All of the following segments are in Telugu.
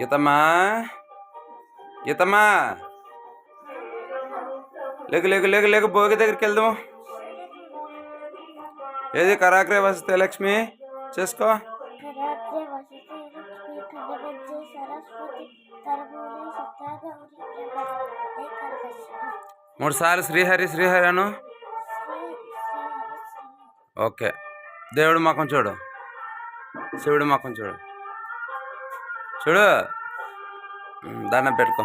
గీతమ్మా. గీతమ్మా. లేకు లేకు లేకు లేకు భోగి దగ్గరికి వెళ్దాం ఏది కరాక్రే వస్తే లక్ష్మి? చేసుకో. మూడు సార్లు శ్రీహరి శ్రీహరి అను ఓకే. దేవుడు ముఖం చూడు. శివుడు ముఖం చూడు. చూడు. దాన్న పెట్టుకో.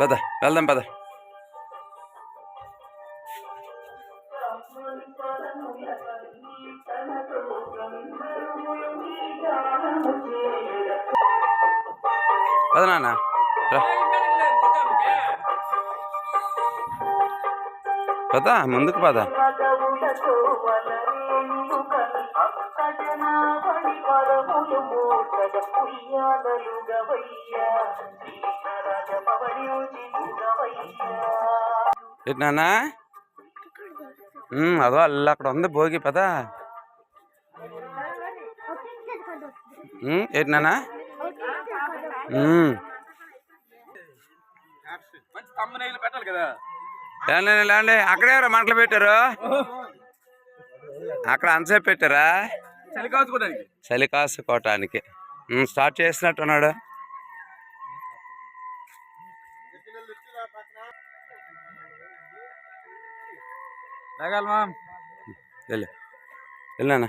పద వెళ్దాం పద. పద నాన్న పద ముందుకు పద. ఎట్నానా ఉయ్యాలలుగవయ్యా అదో అల్ల అక్కడ ఉంది భోగి పద. ఎట్నానా ఏంటి నాన్న? లేండి లేండి. అక్కడే ఎవరో మంటలు పెట్టారు? అక్కడ అంతసేపు పెట్టారా? చలి కాసుకోవటానికి స్టార్ట్ చేసినట్టున్నాడు వెళ్ళు. వెళ్ళానా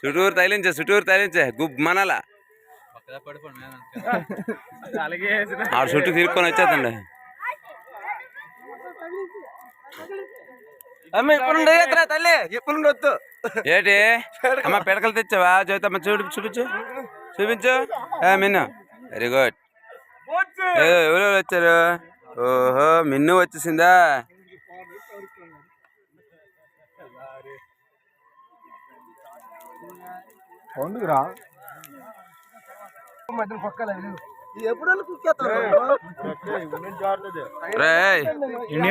చుట్టూరు తగిలించే చుట్టూరు తగిలించే. గుబ్ మనల. ఆ చుట్టూ తిరుక్కొని వచ్చేదండి అమ్మ ఇప్పుడు తల్లి? ఇప్పుడు వద్దు. ఏంటి? అమ్మ పిడకలు తెచ్చావా? జ్యోతమ్మ చూడు చూపించు. చూపించు. ఏ, మిన్ను. వెరీ గుడ్ ఏ, ఎవరెవరు వచ్చారు? ఓహో మిన్ను వచ్చేసిందా? పండుగరా మధ్యన పక్కల ఎప్పుడు కుక్కేస్తారు రే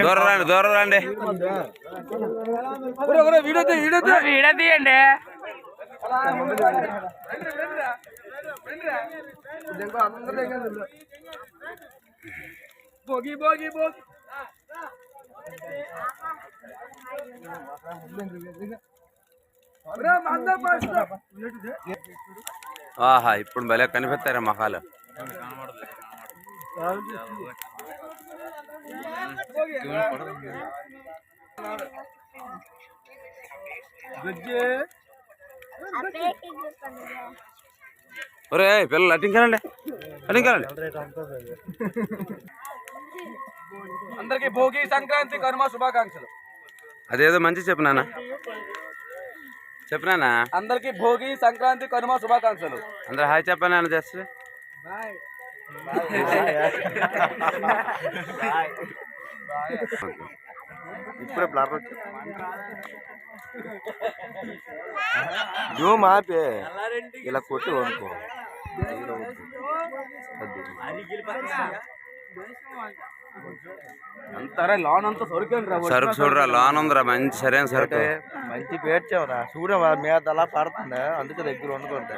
దూరం రండి దూరం రండి. వీడియో వీడియో వీడియో తీయండి. భోగి భోగి భోగి ఆహా ఇప్పుడు భలే కనిపిస్తారా మొహాలు. ఒరే పిల్లలు అటింకాలండి అటింకాలండి అందరికి భోగి సంక్రాంతి కనుమ శుభాకాంక్షలు. అదేదో మంచి చెప్పు నాన్న. చెప్పు నాన్న. అందరికి భోగి సంక్రాంతి కనుమ శుభాకాంక్షలు. అందరు హాయ్ చెప్పాను నాన్న జస్ట్ ఇప్పుడే బ్లర్ జూమ్ ఆపే ఇలా కొట్టి అనుకో అంతారా లాన్ అంతా సొరికండి రా సరుకు చూడరా లోన్ ఉందిరా మంచి సరైన సరుకు. మంచి పేర్చావురా చూడ మీద అలా పడుతుంది? అందుకే దగ్గర వండుకుంటా.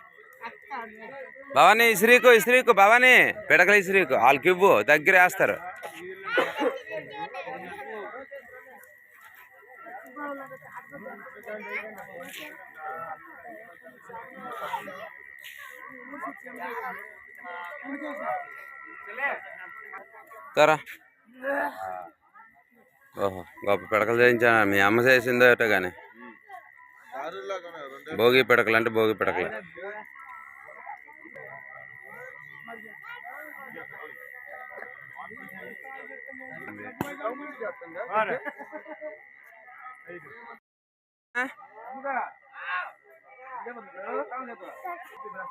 భవానీ ఇస్త్రీకు ఇస్త్రీకు భవానీ. పిడకలు ఇస్త్రీకు వాళ్ళకి ఇవ్వు దగ్గర వేస్తారు. తరా. ఓహో గొప్ప పిడకలు చేయించా మీ అమ్మ చేసిందో ఏటో కానీ భోగి పిడకలు అంటే భోగి పిడకలు.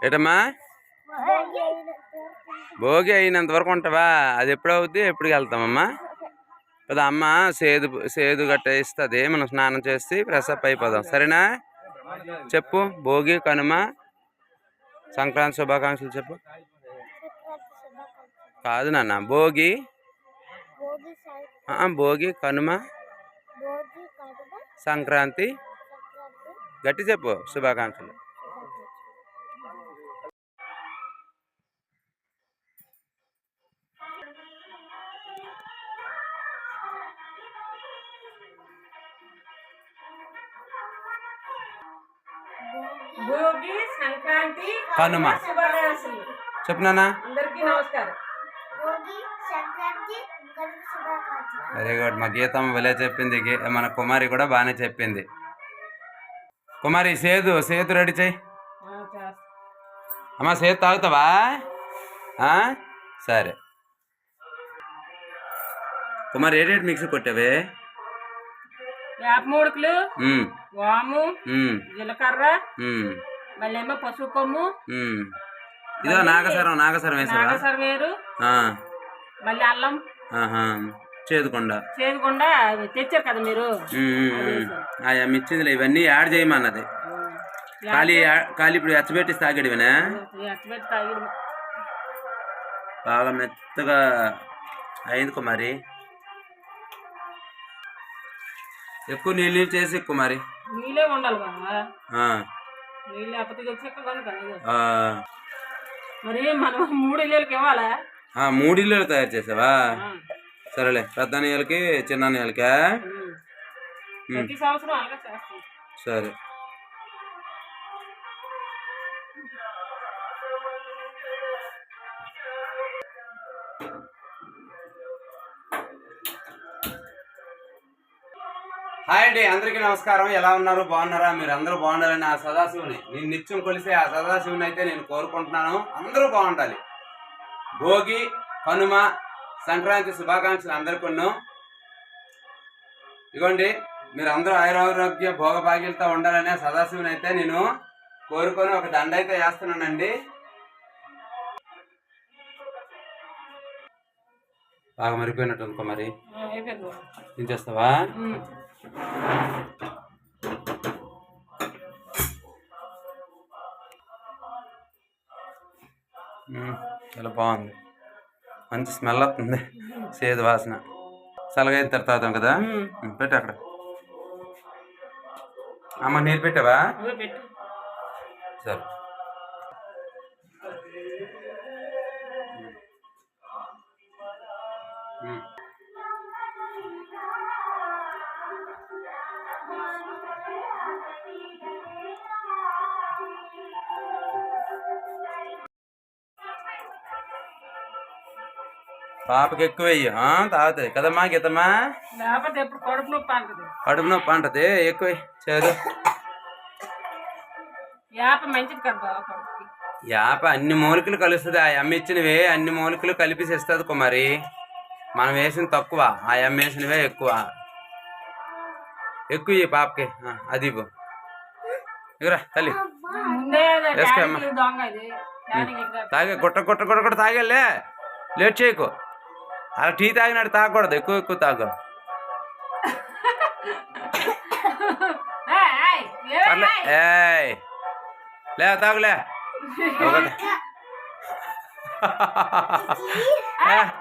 ఏటమ్మా? భోగి అయినంత వరకు ఉంటావా? అది ఎప్పుడు అవుద్ది? ఎప్పుడు వెళ్తామమ్మా? కదా అమ్మ సేదు సేదు గట్ట ఇస్తుంది. మనం స్నానం చేసి ఫ్రెషప్ అయిపోదాం సరేనా? చెప్పు. భోగి కనుమ సంక్రాంతి శుభాకాంక్షలు చెప్పు. కాదు నాన్న. భోగి భోగి కనుమ భోగి కడుమ సంక్రాంతి సంక్రాంతి గట్టి చెప్పు శుభాకాంక్షలు భోగి సంక్రాంతి కనుమ. శుభాకాంక్షలు చెప్పు నాన్న అందరికీ నమస్కారం వెరీ గుడ్ మా గీతం వెళ్ళే చెప్పింది. మన కుమారి కూడా బాగానే చెప్పింది. కుమారి సేదు సేతు రెడీ చేస్తా. అమ్మా సేతు తాగుతావా? సరే. కుమారి ఏడేటి మిక్సీ కొట్టావే? వాము. జీలకర్ర. మళ్ళీ ఏమో పసుపు కొమ్ము. ఇదో నాగసరం నాగసరం వేసావా? నాగసర వేరు మళ్ళీ అల్లం. చేదుకొండ. చేయకుండా అవి తెచ్చారు కదా మీరు. ఆయా మిచ్చిందిలే ఇవన్నీ యాడ్ చేయమన్నది. ఖాళీ ఖాళీ ఇప్పుడు ఎచ్చబెట్టి తాగడివినా? బాగా మెత్తగా అయింది కుమారి ఎక్కువ నీళ్ళు నీళ్ళు చేసి కుమారి నీళ్ళే ఉండాలి ఆ, నీళ్ళు ఆ, మరి మనం మూడు ఇళ్ళకి ఇవ్వాలా? మూడిళ్ళు తయారు చేసావా. సరేలే పెద్ద నీళ్ళకి చిన్న నీళ్ళకా సరే. హాయ్ అండి అందరికీ నమస్కారం. ఎలా ఉన్నారు? బాగున్నారా? మీరు అందరూ బాగుండాలని ఆ సదాశివుని. నేను నిత్యం కొలిసే ఆ సదాశివుని అయితే నేను కోరుకుంటున్నాను. అందరూ బాగుండాలి. భోగి కనుమ సంక్రాంతి శుభాకాంక్షలు అందరికీ ఇగోండి మీరు అందరూ ఆయురారోగ్య భోగభాగ్యులతో ఉండాలనే సదాశివుని అయితే నేను కోరుకొని ఒక దండ అయితే వేస్తున్నానండి. బాగా మరిపోయినట్టు అనుకో మరి ఆ, చాలా బాగుంది. మంచి స్మెల్ వస్తుంది. సేదు వాసన. చల్లగైన తర్వాత కదా? పెట్టు అక్కడ. అమ్మ నీరు పెట్టావా? సరే. పాపకి ఎక్కువ వెయ్యి తాగుతుంది కదమ్మా గీతమ్మా? కడుపు నొప్పి కడుపు నొప్పి అంటది. ఎక్కువ చేదు. వేప మంచిది కదా బాబా కడుపుకి. యాప అన్ని మూలికలు కలుస్తుంది. ఆ అమ్మ ఇచ్చినవే అన్ని మూలికలు కలిపి ఇస్తుంది కుమారి. మనం వేసిన తక్కువ. ఆ అమ్మ వేసినవే ఎక్కువ. ఎక్కువ ఈ పాపకి. అది ఇగురా తల్లి. ముందే వేసుకో అమ్మ. టానిక్ దొంగ ఇది. టానిక్ ఇక్కడ తాగే గుట్ట గుట్ట గుట్ట గుట్ట తాగేలే లేట్ చేయకు. అలా టీ తాగినట్టు తాగకూడదు ఎక్కువ ఎక్కువ తాగు లే తాగులే.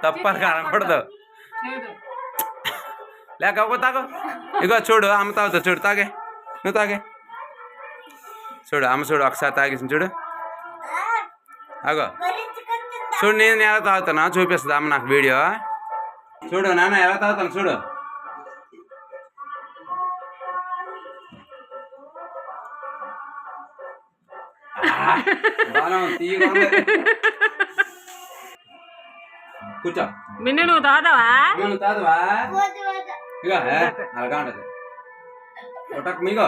తప్పని కనకూడదు. లేక ఒక తాగు. ఇగో చూడు అమ్మ తాగుతా చూడు తాగే. నువ్వు తాగే. చూడు అమ్మ చూడు ఒకసారి తాగేసి చూడు. అగో. చూడు నేను ఎలా తాగుతున్నా చూపిస్తుంది అమ్మ నాకు వీడియో. చూడు నాన్న ఎలా తాగుతాను చూడు. కూర్చో. మిన్ను నువ్వు తాగుతావా? నువ్వు తాగుతావా? ఇగో అలాగా ఉంటది. మీగో.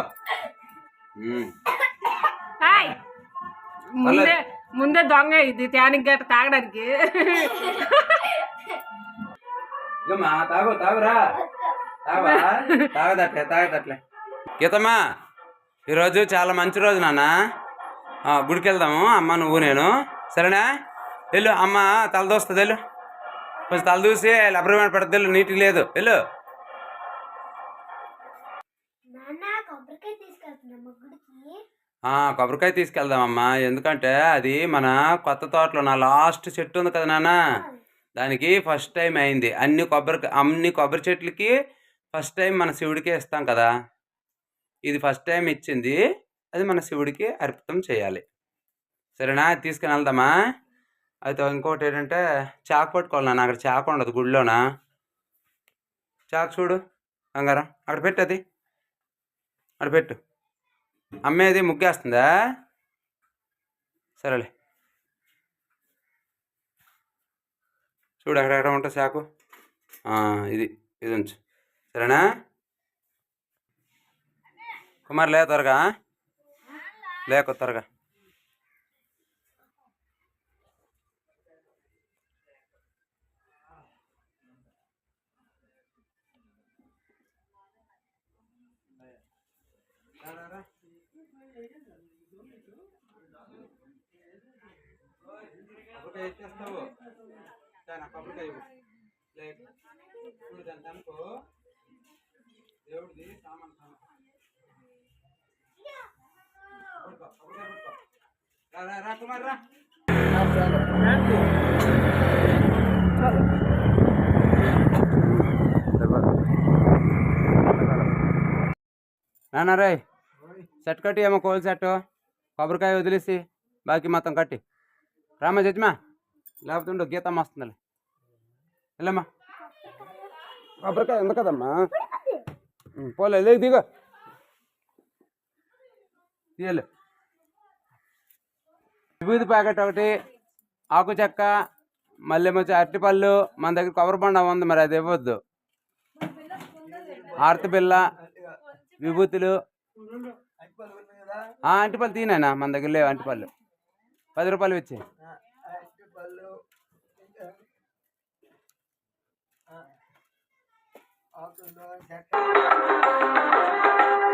ముందే ముందే దొంగ ఇది టానిక్ గట్ట తాగడానికి. తాగు తాగురా. తాగదట్లే తాగదట్లే. గీతమ్మా ఈరోజు చాలా మంచి రోజు నాన్న. ఆ, గుడికి వెళ్దాము అమ్మ నువ్వు నేను. సరేనా? వెళ్ళు అమ్మ తలదోస్తుంది వెళ్ళు. కొంచెం తలదూసి దూసి లబ్బరమైన వెళ్ళు నీటికి లేదు. వెళ్ళు. కొబ్బరికాయ తీసుకెళ్దామమ్మా. ఎందుకంటే అది మన కొత్త తోటలో నా లాస్ట్ చెట్టు ఉంది కదా నాన్న. దానికి ఫస్ట్ టైం అయింది. అన్ని కొబ్బరి అన్ని కొబ్బరి చెట్లకి ఫస్ట్ టైం మన శివుడికే ఇస్తాం కదా. ఇది ఫస్ట్ టైం ఇచ్చింది. అది మన శివుడికి అర్పితం చేయాలి. సరేనా? తీసుకుని వెళ్దామా? అయితే ఇంకోటి ఏంటంటే చాకు పట్టుకోవాలి నాన్న. అక్కడ చాకు ఉండదు గుడిలోనా చాకు చూడు కంగారం అక్కడ పెట్టు అది. అక్కడ పెట్టు. అమ్మేది ముగ్గేస్తుందా? సరేలే. చూడు ఎక్కడెక్కడ ఉంటుంది సాకు. ఇది ఇది ఉంచు. సరేనా? కుమార్ లే త్వరగా. లేక త్వరగా. కొబ్బరికాయ ఎత్తేస్తావు చాలా కొబ్బరికాయ ఇవ్వు. లేక. చూడు దాని తనుకో. దేవుడిది సామాన్ రా రా రా కుమార్ రా నాన్న రాయ్ సెట్ కట్టి ఏమో కోల్ సెట్ కొబ్బరికాయ వదిలేసి బాకీ మొత్తం కట్టి. రామా చచ్చిమా లేకపోతే ఉండు గీతమ్మ వస్తుందిలే. వెళ్ళమ్మా. కొబ్బరికాయ ఉంది కదమ్మా. పోలే లేదు దిగో. తీయలే. విభూతి ప్యాకెట్ ఒకటి ఆకు చెక్క మళ్ళీ వచ్చి అరటిపళ్ళు మన దగ్గర కొబ్బరి బండ ఉంది మరి అది ఇవ్వద్దు. ఆర్తి బిల్ల విభూతులు అంటిపల్లి తీనాయన మన దగ్గర లేవు అంటిపల్లు పది రూపాయలు ఇచ్చి.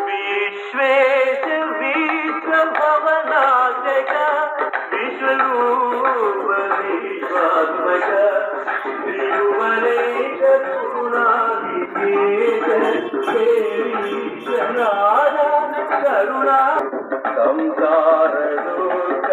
విశ్వేశ విశ్వ करुणा संसार दुःख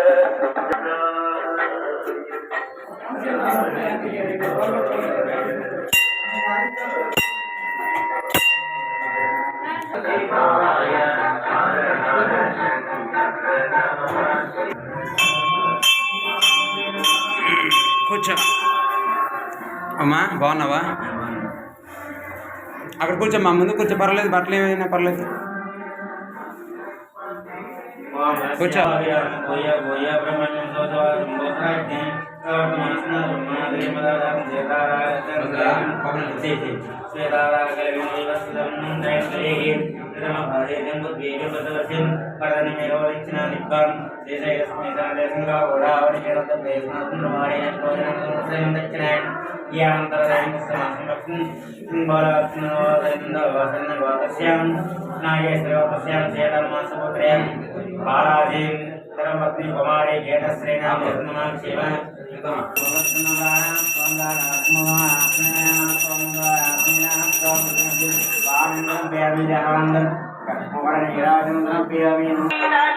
కూర్చో అమ్మా బాగున్నావా అక్కడ కూర్చోమ్మా ముందు కూర్చో పర్లేదు బట్టలు ఏమైనా పర్లేదు पूछो യാന്തരസ്യാം നാഗേശ്വരോ പശ്യാം ചേതമാസപുത്രയം బాలాజీ కుమారి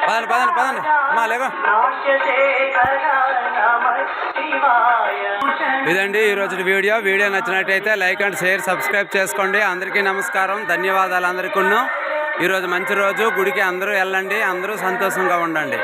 పదండి పదండి పదండి. అమ్మా లేవా? ఇదండి ఈరోజు వీడియో. వీడియో నచ్చినట్టయితే లైక్ అండ్ షేర్ సబ్స్క్రైబ్ చేసుకోండి. అందరికీ నమస్కారం. ధన్యవాదాలు అందరికీ. ఈరోజు మంచి రోజు. గుడికి అందరూ వెళ్ళండి. అందరూ సంతోషంగా ఉండండి.